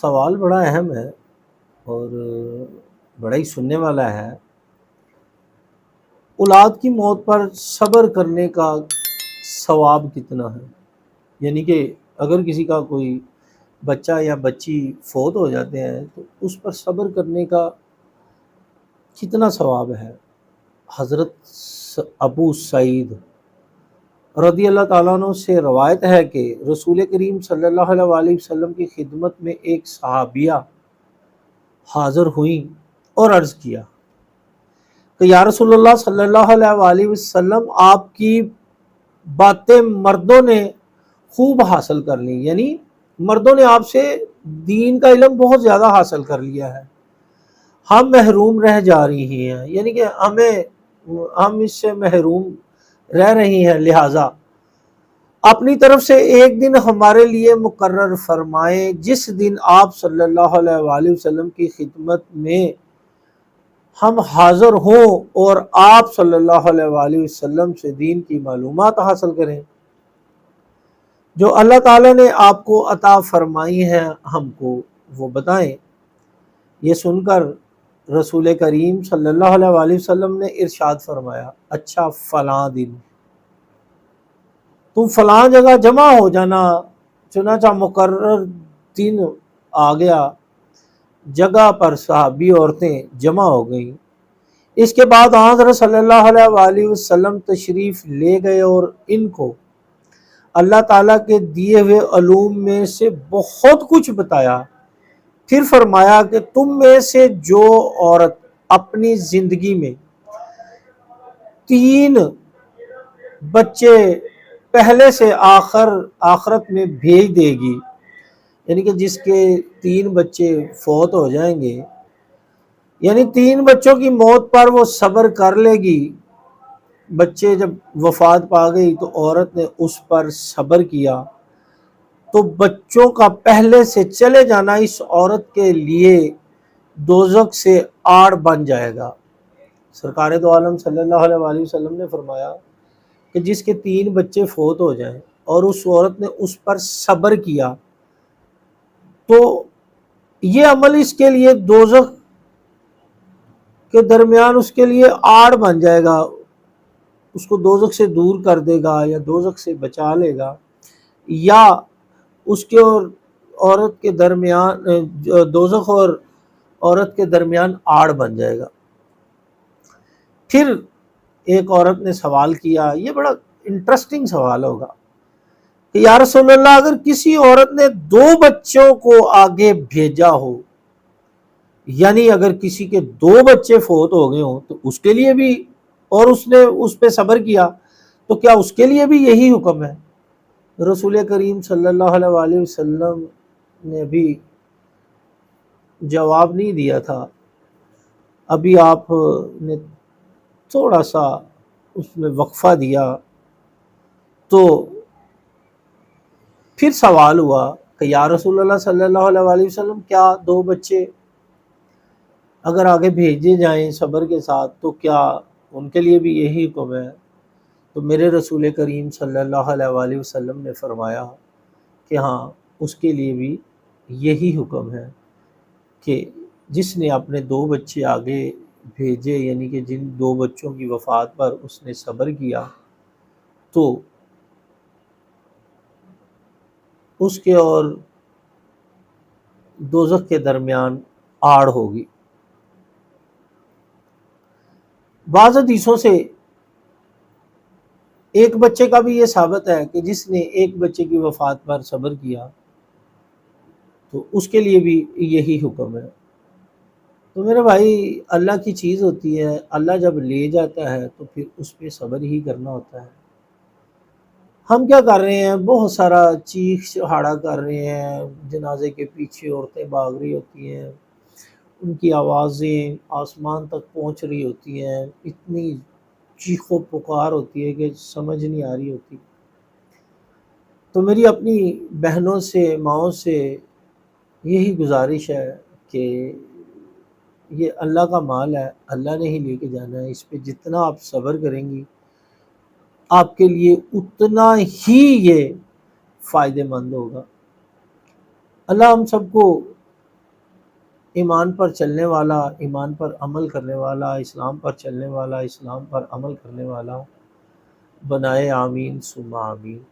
سوال بڑا اہم ہے اور بڑا ہی سننے والا ہے۔ اولاد کی موت پر صبر کرنے کا ثواب کتنا ہے؟ یعنی کہ اگر کسی کا کوئی بچہ یا بچی فوت ہو جاتے ہیں تو اس پر صبر کرنے کا کتنا ثواب ہے؟ حضرت ابو سعید رضی اللہ تعالیٰ عنہ سے روایت ہے کہ رسول کریم صلی اللہ علیہ وآلہ وسلم کی خدمت میں ایک صحابیہ حاضر ہوئیں اور عرض کیا کہ یا رسول اللہ صلی اللہ علیہ وآلہ وسلم، آپ کی باتیں مردوں نے خوب حاصل کر لیں۔ یعنی مردوں نے آپ سے دین کا علم بہت زیادہ حاصل کر لیا ہے۔ ہم محروم رہ جا رہی ہیں۔ یعنی کہ ہمیں، ہم اس سے محروم رہ رہی ہیں۔ لہٰذا اپنی طرف سے ایک دن ہمارے لیے مقرر فرمائیں۔ جس دن آپ صلی اللہ علیہ وآلہ وسلم کی خدمت میں ہم حاضر ہوں اور آپ صلی اللہ علیہ وآلہ وسلم سے دین کی معلومات حاصل کریں۔ جو اللہ تعالیٰ نے آپ کو عطا فرمائی ہیں، ہم کو وہ بتائیں۔ یہ سن کر رسول کریم صلی اللہ علیہ وآلہ وسلم نے ارشاد فرمایا اچھا فلاں دن۔ تم فلاں جگہ جمع ہو جانا، چنانچہ مقرر دن آ گیا۔ جگہ پر صحابی عورتیں جمع ہو گئیں۔ اس کے بعد حضرت صلی اللہ علیہ وآلہ وسلم تشریف لے گئے اور ان کو اللہ تعالیٰ کے دیے ہوئے علوم میں سے بہت کچھ بتایا۔ پھر فرمایا کہ تم میں سے جو عورت اپنی زندگی میں تین بچے پہلے سے آخر، آخرت میں بھیج دے گی یعنی کہ جس کے تین بچے فوت ہو جائیں گے یعنی تین بچوں کی موت پر وہ صبر کر لے گی۔ بچے جب وفات پا گئی تو عورت نے اس پر صبر کیا۔ تو بچوں کا پہلے سے چلے جانا اس عورت کے لیے دوزک سے آڑ بن جائے گا۔ سرکار دو عالم صلی اللہ علیہ وآلہ وسلم نے فرمایا کہ جس کے تین بچے فوت ہو جائیں اور اس عورت نے اس پر صبر کیا تو یہ عمل اس کے لیے دوزخ کے درمیان اس کے لیے آڑ بن جائے گا۔ اس کو دوزخ سے دور کر دے گا یا دوزخ سے بچا لے گا یا اس کے اور عورت کے درمیان، دوزخ اور عورت کے درمیان آڑ بن جائے گا۔ پھر ایک عورت نے سوال کیا، یہ بڑا انٹرسٹنگ سوال ہوگا کہ یا رسول اللہ، اگر کسی عورت نے دو بچوں کو آگے بھیجا ہو یعنی اگر کسی کے دو بچے فوت ہو گئے ہوں، تو اس کے لیے بھی، اور اس نے اس پہ صبر کیا، تو کیا اس کے لیے بھی یہی حکم ہے؟ رسول کریم صلی اللہ علیہ وآلہ وسلم نے بھی جواب نہیں دیا تھا۔ ابھی آپ نے تھوڑا سا اس میں وقفہ دیا تو پھر سوال ہوا کہ یا رسول اللہ صلی اللہ علیہ وآلہ وسلم، کیا دو بچے اگر آگے بھیجے جائیں صبر کے ساتھ تو کیا ان کے لیے بھی یہی حکم ہے؟ تو میرے رسول کریم صلی اللہ علیہ وآلہ وسلم نے فرمایا کہ ہاں اس کے لیے بھی یہی حکم ہے کہ جس نے اپنے دو بچے آگے بھیجے یعنی کہ جن دو بچوں کی وفات پر اس نے صبر کیا، تو اس کے اور دوزخ کے درمیان آڑ ہوگی۔ بعض حدیثوں سے ایک بچے کا بھی یہ ثابت ہے کہ جس نے ایک بچے کی وفات پر صبر کیا، تو اس کے لیے بھی یہی حکم ہے۔ تو میرے بھائی، اللہ کی چیز ہوتی ہے، اللہ جب لے جاتا ہے تو پھر اس پہ صبر ہی کرنا ہوتا ہے۔ ہم کیا کر رہے ہیں؟ بہت سارا چیخ چہاڑا کر رہے ہیں، جنازے کے پیچھے عورتیں بھاگ رہی ہوتی ہیں، ان کی آوازیں آسمان تک پہنچ رہی ہوتی ہیں، اتنی چیخ و پکار ہوتی ہے کہ سمجھ نہیں آ رہی ہوتی۔ تو میری اپنی بہنوں سے، ماؤں سے یہی گزارش ہے کہ یہ اللہ کا مال ہے، اللہ نے ہی لے کے جانا ہے۔ اس پہ جتنا آپ صبر کریں گی، آپ کے لیے اتنا ہی یہ فائدہ مند ہوگا۔ اللہ ہم سب کو ایمان پر چلنے والا، ایمان پر عمل کرنے والا، اسلام پر چلنے والا، اسلام پر عمل کرنے والا، بنائے آمین سما آمین۔